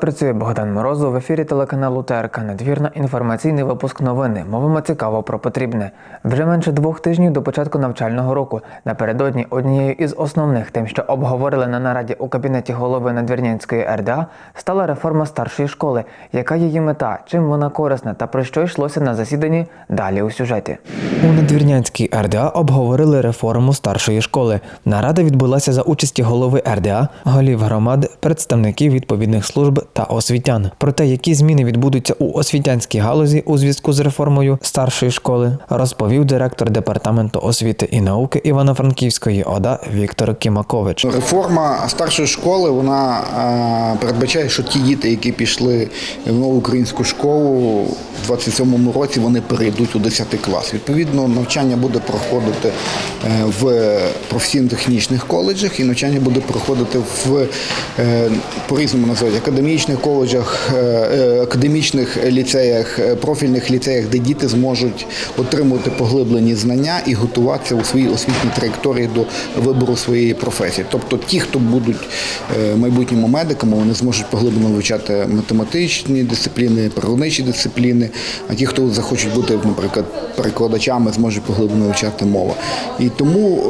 Працює Богдан Морозов в ефірі телеканалу ТРК Надвірна. Інформаційний випуск новини. Мовимо цікаво про потрібне. Вже менше двох тижнів до початку навчального року. Напередодні однією із основних тим, що обговорили на нараді у кабінеті голови Надвірнянської РДА, стала реформа старшої школи. Яка її мета, чим вона корисна та про що йшлося на засіданні? Далі у сюжеті. У Надвірнянській РДА обговорили реформу старшої школи. Нарада відбулася за участі голови РДА, голів громад, представників відповідних служб та освітян. Про те, які зміни відбудуться у освітянській галузі у зв'язку з реформою старшої школи, розповів директор департаменту освіти і науки Івано-Франківської ОДА Віктор Кімакович. Реформа старшої школи вона е, передбачає, що ті діти, які пішли в нову українську школу в 27-му році, вони перейдуть у 10 клас. Відповідно, навчання буде проходити е, в професійно-технічних коледжах, і навчання буде проходити в е, по-різному називають академічних коледжах, е, е, академічних ліцеях, е, профільних ліцеях, де діти зможуть отримувати поглиблені знання і готуватися у своїй освітній траєкторії до вибору своєї професії. Тобто ті, хто будуть в майбутньому медиками, вони зможуть поглиблено вивчати математичні дисципліни, природничі дисципліни, а ті, хто захочуть бути, наприклад, перекладачами, зможуть поглиблено вивчати мову. І тому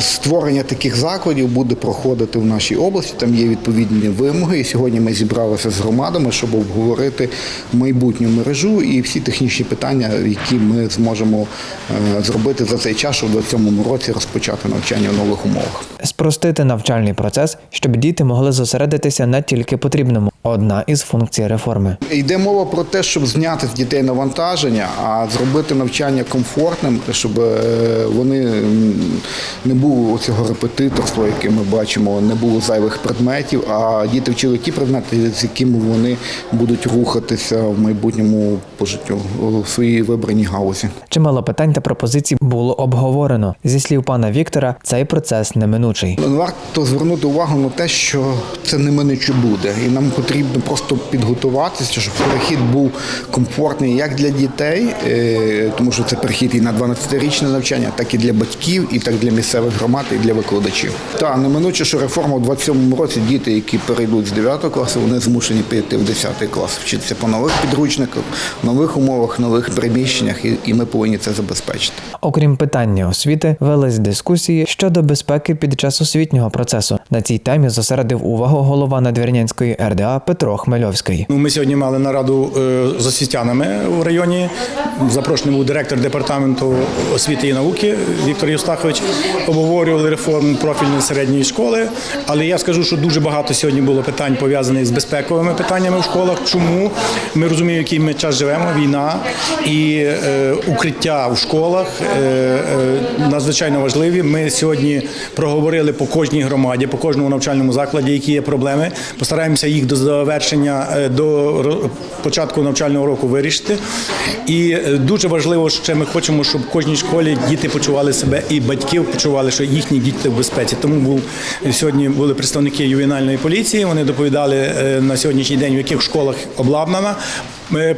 створення таких закладів буде проходити в нашій області. Там є відповідні вимоги. І сьогодні ми зібралися з громадами, щоб обговорити майбутню мережу і всі технічні питання, які ми зможемо е, зробити за цей час, щоб у 2027 році розпочати навчання в нових умовах. Спростити навчальний процес, щоб діти могли зосередитися на тільки потрібному. Одна із функцій реформи. Йде мова про те, щоб зняти з дітей навантаження, а зробити навчання комфортним, щоб е, вони не було цього репетиторства, яке ми бачимо, не було зайвих предметів, а діти вчили ті предмети, з якими вони будуть рухатися в майбутньому по життю у своїй вибраній гаузі. Чимало питань та пропозицій було обговорено. Зі слів пана Віктора, цей процес неминучий. Варто звернути увагу на те, що це неминуче буде, і нам потрібно просто підготуватися, щоб перехід був комфортний як для дітей, е, тому що це перехід і на 12-річне навчання, так і для батьків, і так для місцевих громад, і для викладачів. Та неминуче, що реформа у 27-му році діти, які перейдуть з 9 класу, вони змушені піти в 10 клас, вчитися по нових підручниках, нових умовах, нових приміщеннях, і ми повинні це забезпечити. Окрім питання освіти, велись дискусії щодо безпеки під час освітнього процесу. На цій темі зосередив увагу голова Надвірнянської РДА Петро Хмельовський. Ну, Ми сьогодні мали нараду е, з освітянами в районі. Запрошений був директор департаменту освіти і науки Віктор Євстахович. Обговорювали реформу профільної середньої школи. Але я скажу, що дуже багато сьогодні було питань пов'язаних з безпековими питаннями в школах. Чому ми розуміємо, який ми час живемо, війна і е, укриття в школах е, е, надзвичайно важливі. Ми сьогодні проговорили по кожній громаді, по кожному навчальному закладі, які є проблеми. Постараємося їх до завершення е, до початку навчального року вирішити. І е, дуже важливо, що ми хочемо, щоб в кожній школі діти почували себе і батьків почували, що їхні діти в безпеці. Тому був сьогодні були представники ювенальної поліції. Вони доповідали е, на сьогоднішній день, в яких школах обладнана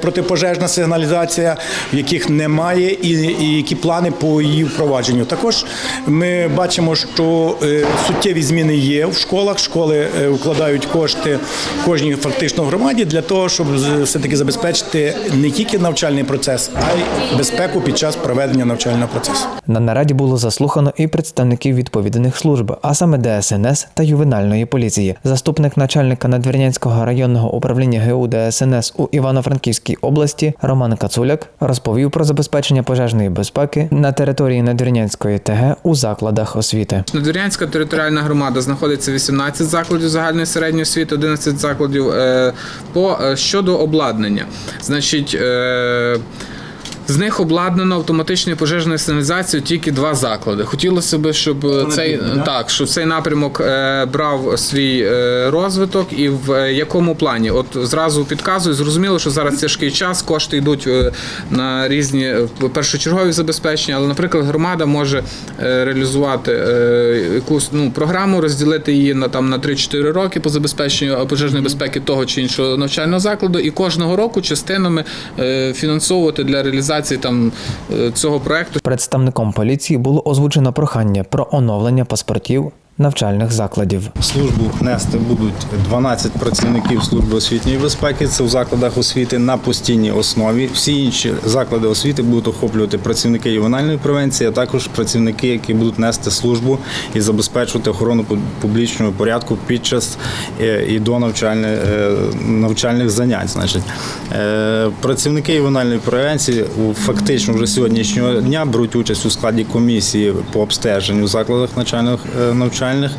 протипожежна сигналізація, в яких немає, і, і які плани по її впровадженню. Також ми бачимо, що е, суттєві зміни є в школах. Школи е, вкладають кошти кожній фактично громаді для того, щоб все-таки забезпечити не тільки навчальний процес, а й безпеку під час проведення навчального процесу. На нараді було заслухано і представників відповідних служб, а саме ДСНС та ювенальної поліції. Заступник начальника Надвірнянського районного управління ГУ ДСНС у Івано-Франківській області Роман Кацуляк розповів про забезпечення пожежної безпеки на території Надвірнянської ТГ у закладах освіти. Надвірнянська територіальна громада знаходиться 18 закладів загальної середньої освіти, 11 закладів е, по е, щодо обладнання. Значить. З них обладнано автоматичною пожежною сигналізацією тільки два заклади. Хотілося б, щоб е, цей так, щоб цей напрямок е, брав свій е, розвиток і в е, якому плані. От зразу підказую, зрозуміло, що зараз тяжкий час, кошти йдуть на різні першочергові забезпечення, але, наприклад, громада може реалізувати якусь ну, програму, розділити її на там на 3-4 роки по забезпеченню пожежної безпеки того чи іншого навчального закладу, і кожного року частинами фінансовувати для реалізації там е, цього проекту. Представником поліції було озвучено прохання про оновлення паспортів навчальних закладів. Службу нести будуть 12 працівників служби освітньої безпеки. Це в закладах освіти на постійній основі. Всі інші заклади освіти будуть охоплювати працівники ювенальної превенції, а також працівники, які будуть нести службу і забезпечувати охорону публічного порядку під час е, і до навчальних, е, навчальних занять. Значить, Е, працівники ювенальної превенції фактично вже сьогоднішнього дня беруть участь у складі комісії по обстеженню в закладах навчальних е, навчальних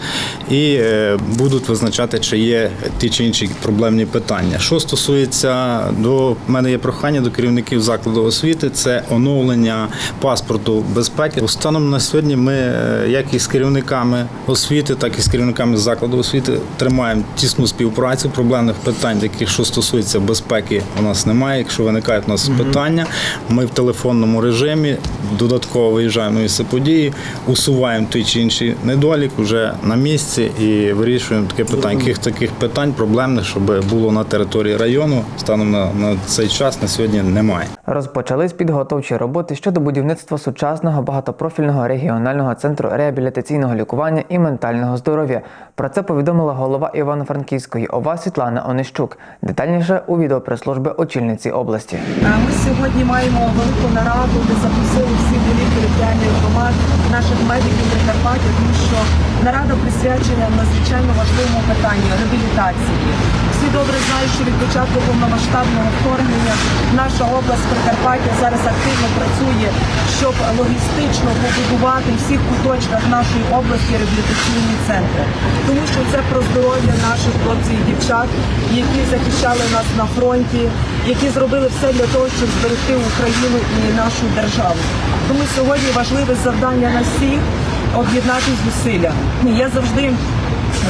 і е, будуть визначати, чи є ті чи інші проблемні питання. Що стосується до мене є прохання до керівників закладу освіти, це оновлення паспорту безпеки. Станом на сьогодні ми, е, як і з керівниками освіти, так і з керівниками закладу освіти, тримаємо тісну співпрацю. Проблемних питань, таких що стосується безпеки, у нас немає. Якщо виникають у нас питання, ми в телефонному режимі додатково виїжджаємо на місце події, усуваємо той чи інший недолік вже на місці і вирішуємо таке питання. Яких таких питань проблемних, щоб було на території району, станом на, на цей час на сьогодні немає. Розпочались підготовчі роботи щодо будівництва сучасного багатопрофільного регіонального центру реабілітаційного лікування і ментального здоров'я. Про це повідомила голова Івано-Франківської ОВА Світлана Онищук. Детальніше у відео прес-служби очільниці області. Е, Ми сьогодні маємо велику нараду, де запросили всі територіальних громад, наших медиків Прикарпаття, тому що нарада присвячена надзвичайно важливому питанню реабілітації. Всі добре знають, що від початку повномасштабного вторгнення наша область Прикарпаття зараз активно працює, щоб логістично побудувати всіх куточках нашої області реабілітаційні центри. Тому що це про здоров'я наших хлопців і дівчат, які захищали нас на фронті, які зробили все для того, щоб зберегти Україну і нашу державу. Тому сьогодні важливе завдання на всіх об'єднати зусилля. Я завжди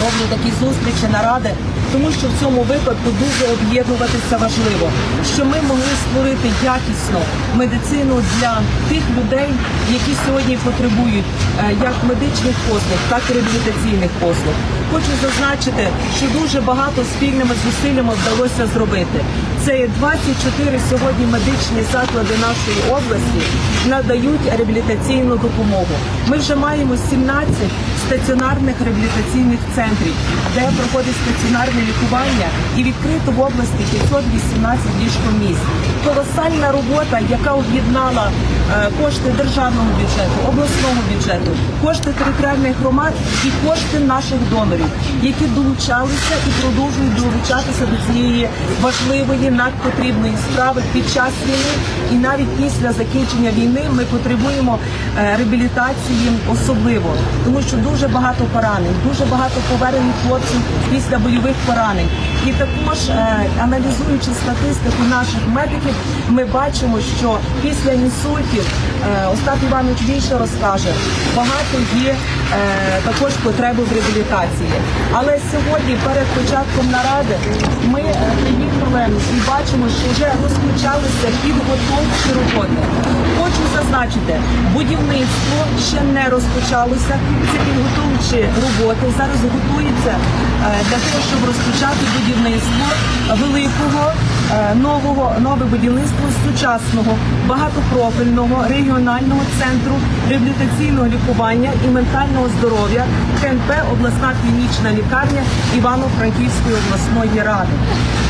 роблю такі зустрічі, наради, тому що в цьому випадку дуже об'єднуватися важливо, що ми могли створити якісну медицину для тих людей, які сьогодні потребують е, як медичних послуг, так і реабілітаційних послуг. Хочу зазначити, що дуже багато спільними зусиллями вдалося зробити. Це є 24 сьогодні медичні заклади нашої області надають реабілітаційну допомогу. Ми вже маємо 17 стаціонарних реабілітаційних центрів, де проходить стаціонарне лікування і відкрито в області 518 ліжкомісць. Колосальна робота, яка об'єднала е, кошти державного бюджету, обласного бюджету, кошти територіальних громад і кошти наших донорів, які долучалися і продовжують долучатися до цієї важливої надпотрібної справи під час війни і навіть після закінчення війни ми потребуємо е, реабілітації особливо, тому що дуже багато поранень, дуже багато повернень хлопців після бойових поранень. І також е, аналізуючи статистику наших медиків, ми бачимо, що після інсультів е, Остап Іванович більше розкаже, багато є е, також потреби в реабілітації. Але сьогодні, перед початком наради, ми приїхали і бачимо, що вже розпочалися підготовчі роботи. Хочу зазначити, будівництво ще не розпочалося. Це підготовчі роботи. Зараз готується для того, щоб розпочати будівництво великого нового нове будівництво сучасного багатопрофільного регіонального центру реабілітаційного лікування і ментального здоров'я КНП обласна клінічна лікарня Івано-Франківської обласної ради.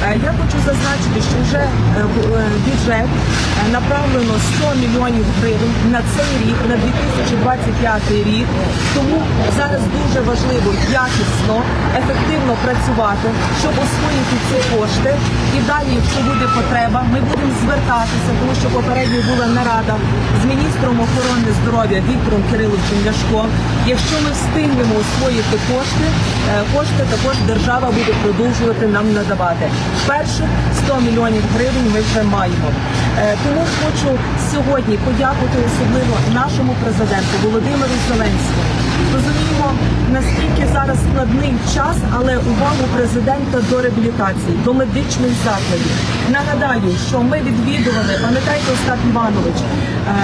Е, Я хочу зазначити, що вже е, е, бюджет е, направлено 100 мільйонів гривень на цей рік, на 2025 рік. Тому зараз дуже важливо якісно, ефективно працювати, щоб освоїти ці кошти. І далі, якщо буде потреба, ми будемо звертатися, тому що попередньо була нарада з міністром охорони здоров'я Віктором Кириловичем Ляшком. Якщо ми встигнемо освоїти кошти, е, кошти також держава буде продовжувати нам надавати. Перше 100 мільйонів гривень ми вже маємо. Е, Тому хочу сьогодні подякувати особливо нашому президенту Володимиру Зеленському. Розуміємо, наскільки зараз складний час, але увагу президента до реабілітації, до медичних закладів. Нагадаю, що ми відвідували, пам'ятаєте, Остап Іванович,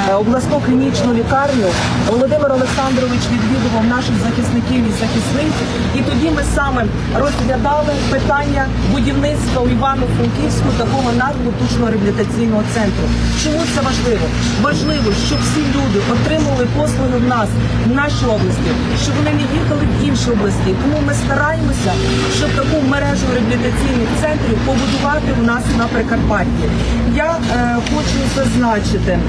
е, обласну клінічну лікарню. Володимир Олександрович відвідував наших захисників і захисниць. І тоді ми саме розглядали питання будівництва у Івано-Франківську такого надпотужного реабілітаційного центру. Чому це важливо? Важливо, щоб всі люди отримували послуги в нас, в нашій області, щоб вони не їхали в інші області. Тому ми стараємося, щоб таку мережу реабілітаційних центрів побудувати у нас на Прикарпатті. Я е, хочу зазначити,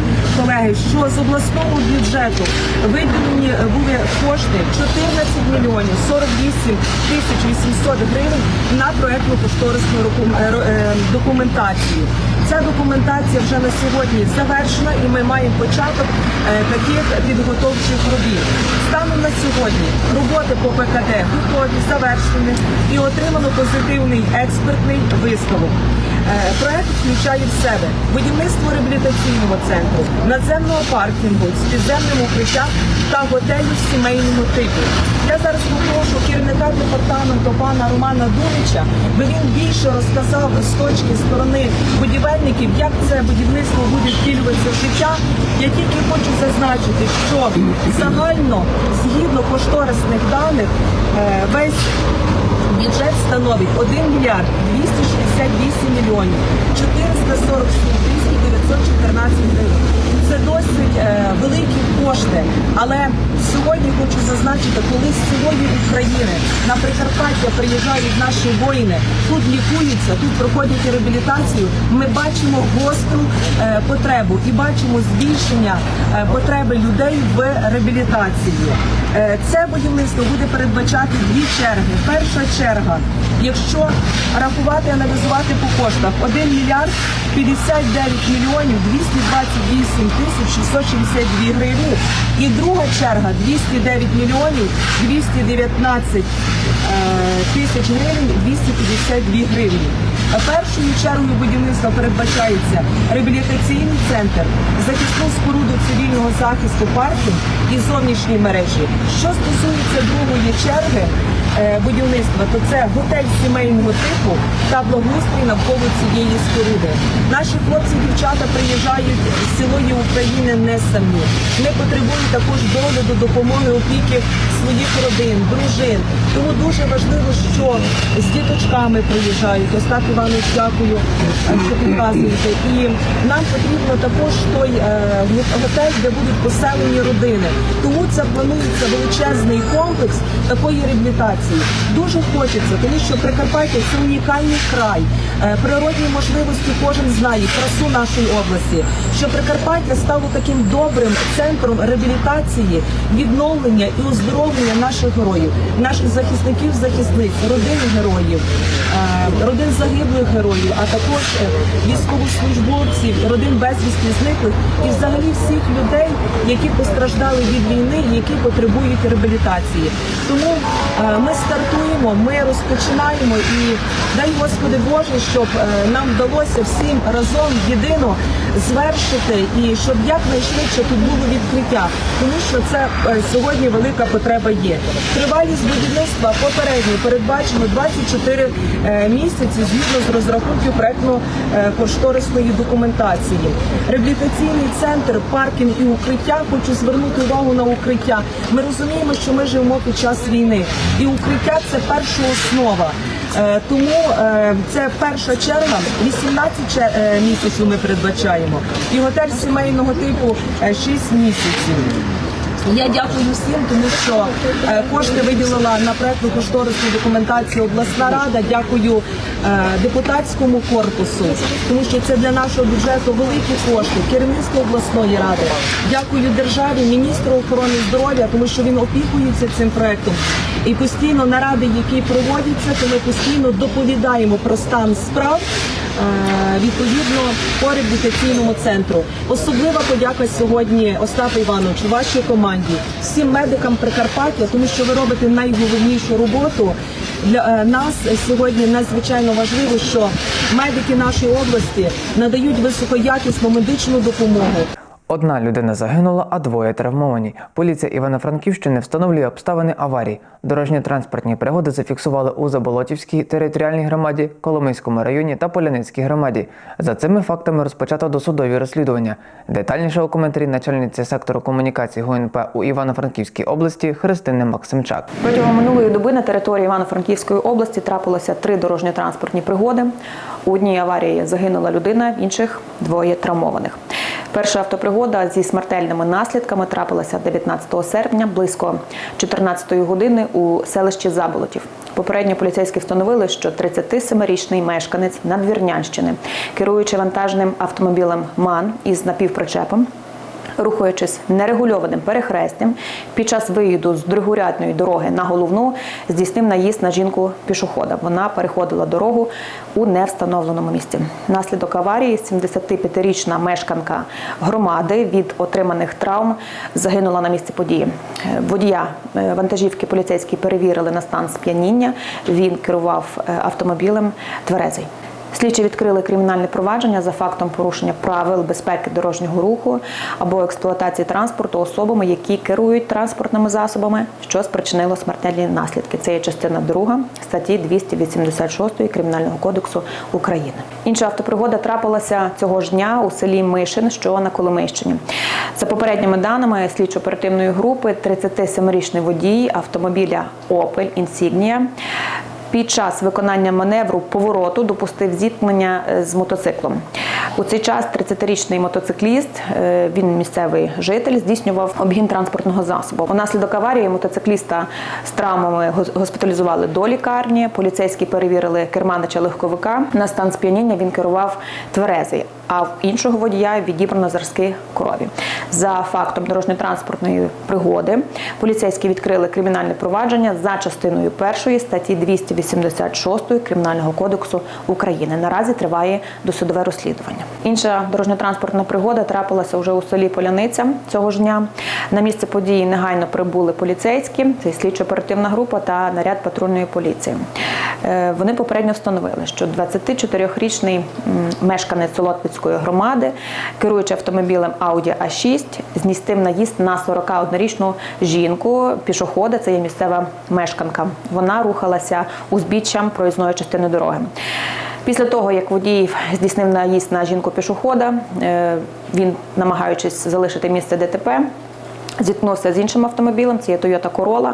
колеги, що з обласного бюджету виділені були кошти 14 мільйонів 48 тисяч 800 гривень на проектну кошторисну е, е, документацію. Ця документація вже на сьогодні завершена, і ми маємо початок е, таких підготовчих робіт. Станом на сьогодні роботи по ПКД готові, завершені і отримано позитивний експертний висновок. Е, Проект включає в себе будівництво реабілітаційного центру, надземного паркінгу з підземним укриттям та готелю сімейного типу. Я зараз попрошу керівника департаменту пана Романа Дунича, би він більше розказав з точки сторони будівельників, як це будівництво буде втілюватися в життя. Я тільки хочу зазначити, що загально згідно кошторисних даних е, весь Бюджет становить 1 мільярд 268 мільйонів 447 тисяч 914 гривень. Це досить е, великі кошти. Але сьогодні хочу зазначити, коли з цілої України на Прикарпаття приїжджають наші воїни, тут лікуються, тут проходять реабілітацію. Ми бачимо гостру е, потребу і бачимо збільшення е, потреби людей в реабілітації. Е, Це будівництво буде передбачати дві черги. Перша черга, якщо рахувати, аналізувати по коштах, 1 мільярд 59 мільйонів 228 тисяч 662 гривні. І друга черга 209 мільйонів 219 е, тисяч гривень 252 гривні. Першою чергою будівництва передбачається реабілітаційний центр, захисну споруду цивільного захисту паркінг і зовнішні мережі. Що стосується другої черги будівництва, то це готель сімейного типу та благоустрій навколо цієї споруди. Наші хлопці і дівчата приїжджають з цілої України не самі. Вони потребують також догляду, допомоги, опіки своїх родин, дружин. Тому дуже важливо, що з діточками приїжджають. Остап Іванович, дякую, е, що підказуєте. І нам потрібно також той е, готель, де будуть поселені родини. Тому це планується величезний комплекс такої реабілітації. Дуже хочеться, тому що Прикарпаття це унікальний край. Е, Природні можливості кожен знає, красу нашої області. Що Прикарпаття стало таким добрим центром реабілітації, відновлення і оздоровлення наших героїв, наших захисників, захисниць, родин героїв, е, родин загиблих героїв, а також е, військовослужбовців, родин безвісти зниклих і взагалі всіх людей, які постраждали від війни, які потребують реабілітації. Тому е, ми стартуємо, ми розпочинаємо і дай Господи Боже, щоб е, нам вдалося всім разом єдино звершити і щоб якнайшвидше тут було відкриття, тому що це е, сьогодні велика потреба є. Тривалість будівництва попередньо передбачено 24 е, місяці згідно з розрахунків проектно-кошторисної документації. Реабілітаційний центр, паркінг і укриття. Хочу звернути увагу на укриття. Ми розуміємо, що ми живемо під час війни, і укриття це перша основа. Е, Тому е, це перша черга, 18 е, місяців ми передбачаємо. І готель сімейного типу 6 місяців. Я дякую всім, тому що е, кошти виділила на проектну кошторисну документацію обласна рада. Дякую е, депутатському корпусу, тому що це для нашого бюджету великі кошти. Керівництво обласної ради. Дякую державі, міністру охорони здоров'я, тому що він опікується цим проектом. І постійно наради, які проводяться, то ми постійно доповідаємо про стан справ. Е, Відповідно по реабілітаційному центру особлива подяка сьогодні Остапу Івановичу, вашій команді, всім медикам Прикарпаття, тому що ви робите найголовнішу роботу. Для е, нас сьогодні надзвичайно важливо, що медики нашої області надають високоякісну медичну допомогу. Одна людина загинула, а двоє травмовані. Поліція Івано-Франківщини встановлює обставини аварії. Дорожні транспортні пригоди зафіксували у Заболотівській територіальній громаді, Коломийському районі та Поляницькій громаді. За цими фактами розпочато досудові розслідування. Детальніше у коментарі начальниці сектору комунікації ГУНП у Івано-Франківській області Христини Максимчак. Протягом минулої доби на території Івано-Франківської області трапилося три дорожньо-транспортні пригоди. У одній аварії загинула людина, інших двоє травмованих. Перша автопригода зі смертельними наслідками трапилася 19 серпня близько 14 години у селищі Заболотів. Попередньо поліцейські встановили, що 37-річний мешканець Надвірнянщини, керуючи вантажним автомобілем МАН із напівпричепом, Рухаючись нерегульованим перехрестям, під час виїзду з другорядної дороги на головну здійснив наїзд на жінку пішохода. Вона переходила дорогу у невстановленому місці. Наслідок аварії 75-річна мешканка громади від отриманих травм загинула на місці події. Водія е, вантажівки поліцейські перевірили на стан сп'яніння. Він керував е, автомобілем тверезий. Слідчі відкрили кримінальне провадження за фактом порушення правил безпеки дорожнього руху або експлуатації транспорту особами, які керують транспортними засобами, що спричинило смертельні наслідки. Це є частина 2 статті 286 Кримінального кодексу України. Інша автопригода трапилася цього ж дня у селі Мишин, що на Коломийщині. За попередніми даними слідчо-оперативної групи, 37-річний водій автомобіля Opel Insignia під час виконання маневру повороту допустив зіткнення е, з мотоциклом. У цей час 30-річний мотоцикліст, е, він місцевий житель, здійснював обгін транспортного засобу. Унаслідок аварії мотоцикліста з травмами госпіталізували до лікарні. Поліцейські перевірили керманича легковика. На стан сп'яніння він керував тверезий. А в іншого водія відібрано зразки крові. За фактом дорожньо-транспортної пригоди поліцейські відкрили кримінальне провадження за частиною першої статті 286 Кримінального кодексу України. Наразі триває досудове розслідування. Інша дорожньо-транспортна пригода трапилася вже у селі Поляниця цього ж дня. На місце події негайно прибули поліцейські, це слідчо-оперативна група та наряд патрульної поліції. Е, Вони попередньо встановили, що 24-річний м, мешканець Солотвицької громади, керуючи автомобілем Audi A6, змістив наїзд на 41-річну жінку пішохода. Це є місцева мешканка. Вона рухалася узбіччям проїзної частини дороги. Після того, як водій здійснив наїзд на жінку пішохода, е, він, намагаючись залишити місце ДТП, Зіткнувся з іншим автомобілем, це є Toyota Corolla,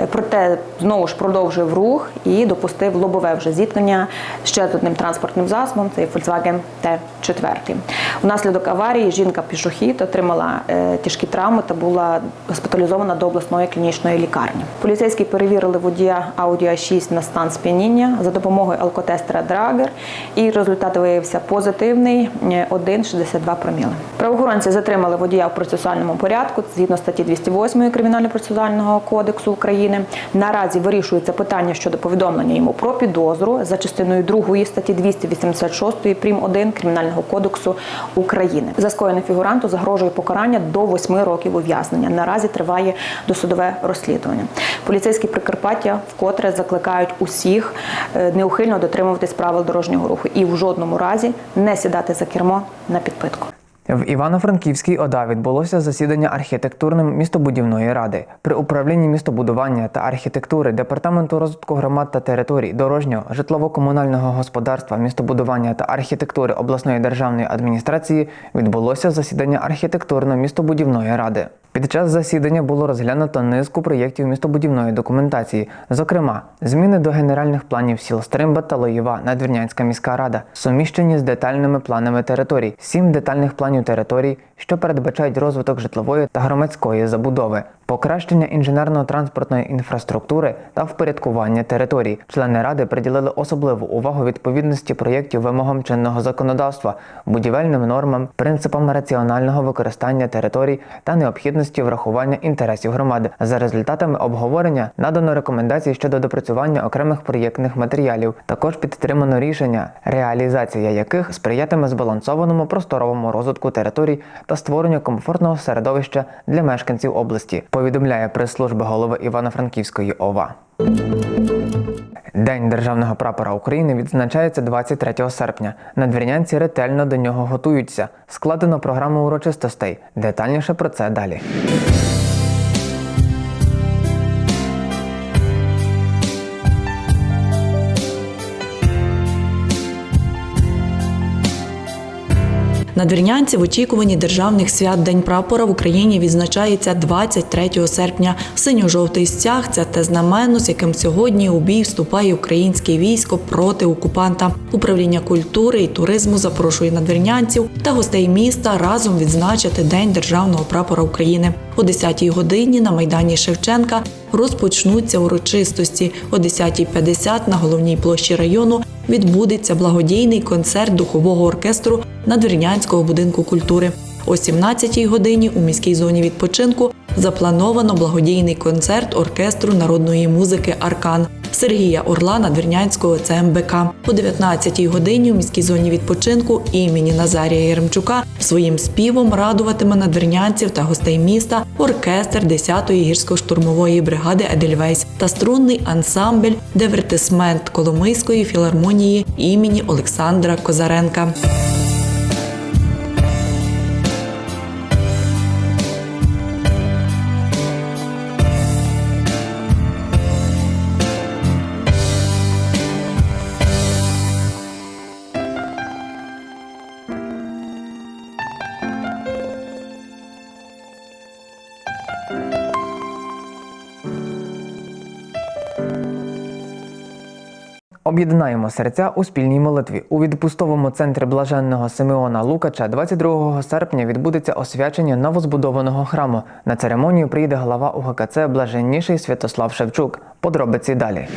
Е, проте знову ж продовжив рух і допустив лобове вже зіткнення ще з одним транспортним засобом, це є Volkswagen T4. Внаслідок аварії жінка-пішохід отримала е, тяжкі травми та була госпіталізована до обласної клінічної лікарні. Поліцейські перевірили водія Audi A6 на стан сп'яніння за допомогою алкотестера Драгер, і результат виявився позитивний е, 1,62 проміли. Правоохоронці затримали водія в процесуальному порядку згідно статті 208 Кримінально-процесуального кодексу України. Наразі вирішується питання щодо повідомлення йому про підозру за частиною 2 статті 286 прим. 1 Кримінального кодексу України. За скоєне фігуранту загрожує покарання до 8 років ув'язнення. Наразі триває досудове розслідування. Поліцейські Прикарпаття вкотре закликають усіх е, неухильно дотримуватись правил дорожнього руху і в жодному разі не сідати за кермо на підпитку. В Івано-Франківській ОДА відбулося засідання архітектурно-містобудівної ради при управлінні містобудування та архітектури Департаменту розвитку громад та територій, дорожнього, житлово-комунального господарства, містобудування та архітектури обласної державної адміністрації відбулося засідання архітектурно-містобудівної ради. Під час засідання було розглянуто низку проєктів містобудівної документації, зокрема, зміни до генеральних планів сіл Стримба та Лоєва, Надвірнянська міська рада, суміщені з детальними планами територій, сім детальних планів територій, що передбачають розвиток житлової та громадської забудови, покращення інженерно-транспортної інфраструктури та впорядкування територій. Члени ради приділили особливу увагу відповідності проєктів вимогам чинного законодавства, будівельним нормам, принципам раціонального використання територій та необхідності врахування інтересів громади. За результатами обговорення надано рекомендації щодо допрацювання окремих проєктних матеріалів. Також підтримано рішення, реалізація яких сприятиме збалансованому просторовому розвитку територій та створенню комфортного середовища для мешканців області. Повідомляє прес-служба голови Івано-Франківської ОВА. День державного прапора України відзначається 23 серпня. Надвірнянці ретельно до нього готуються. Складено програму урочистостей. Детальніше про це далі. Надвірнянці в очікуванні державних свят День прапора в Україні відзначається 23 серпня. Синьо-жовтий стяг це те знамено, з яким сьогодні у бій вступає українське військо проти окупанта. Управління культури і туризму запрошує надвірнянців та гостей міста разом відзначити День державного прапора України. О 10-й годині на майдані Шевченка розпочнуться урочистості. О 10.50 на головній площі району відбудеться благодійний концерт духового оркестру Надвірнянського будинку культури. О 17-й годині у міській зоні відпочинку заплановано благодійний концерт оркестру народної музики Аркан Сергія Орла Надвірнянського ЦМБК. О 19-й годині у міській зоні відпочинку імені Назарія Єремчука своїм співом радуватиме надвірнянців та гостей міста оркестр 10-ї гірсько-штурмової бригади Едельвейс та струнний ансамбль Дивертисмент Коломийської філармонії імені Олександра Козаренка. Об'єднаємо серця у спільній молитві. У відпустовому центрі блаженного Симеона Лукача 22 серпня відбудеться освячення новозбудованого храму. На церемонію приїде глава УГКЦ Блаженніший Святослав Шевчук. Подробиці далі.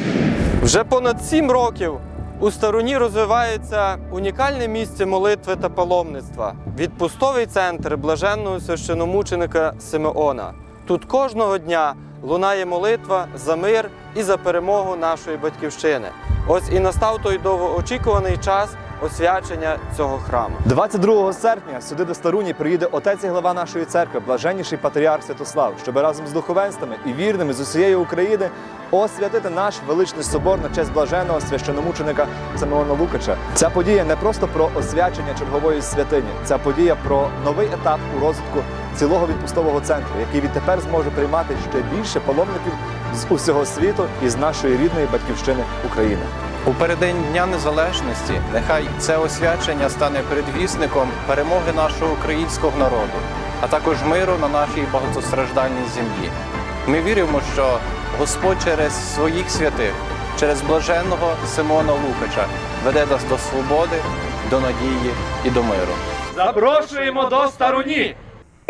Вже понад сім років у стороні розвивається унікальне місце молитви та паломництва відпустовий центр блаженного священомученика Симеона. Тут кожного дня лунає молитва за мир і за перемогу нашої батьківщини. Ось і настав той довгоочікуваний час освячення цього храму. 22 серпня сюди до Старуні приїде отець і глава нашої церкви, блаженніший патріарх Святослав, щоб разом з духовенствами і вірними з усієї України освятити наш величний собор на честь блаженого священомученика Симеона Лукача. Ця подія не просто про освячення чергової святині, ця подія про новий етап у розвитку цілого відпустового центру, який відтепер зможе приймати ще більше паломників з усього світу і з нашої рідної батьківщини України. У переддень Дня Незалежності нехай це освячення стане передвісником перемоги нашого українського народу, а також миру на нашій багатостраждальній землі. Ми віримо, що Господь через своїх святих, через блаженного Симона Лукача веде нас до свободи, до надії і до миру. Запрошуємо до Старуні!